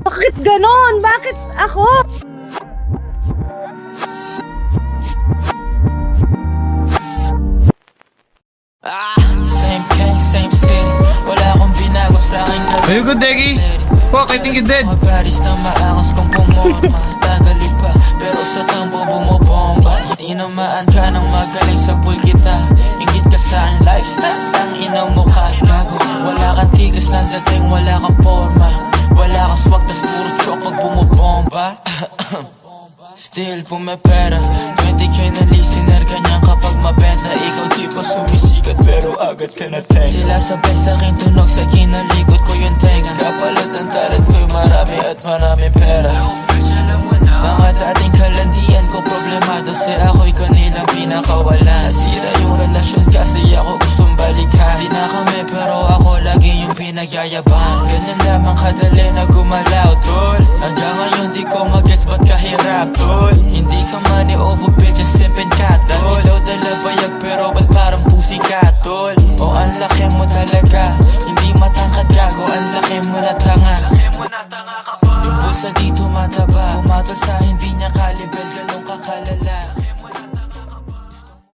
Bakit ganon? Bakit ako? Ah, same king, same city Wala akong binago sa aking gabi Are you good, Deggy? Fuck, I think you dead. Na pumorma Tagali pa, pero sa tambo bumobomba Tinamaan ka ng magaling sa pool kita Ingit ka sa bumobomba Still pumepera. 20k na listener Kanyang kapag mabenta. Ikaw di pa sumisikat Pero agad ka na tenga. Sila sabay sa akin tunog Sa kinalikot ko yung tenga. Kapalit ang talent ko'y marami At maraming pera. Mga dating kalandian ko Problemado si ako'y kanilang pinakawala. Sira yung relasyon Kasi ako gustong balikan. Di na kami pero ako lagi yung pinagyayabang. Ganyan lamang kadali na gumalaw tol. Hanggang kahirap tol Hindi ka money over bitches simpin ka tol. Daw dala bayag pero ba't parang pusi ka tol. O ang laki mo talaga. Hindi matangkad gago Ang laki mo na tanga. Laki mo na tanga ka pa. Yung bulsa dito mataba Pumatol sa hindi niya kalibel kakalala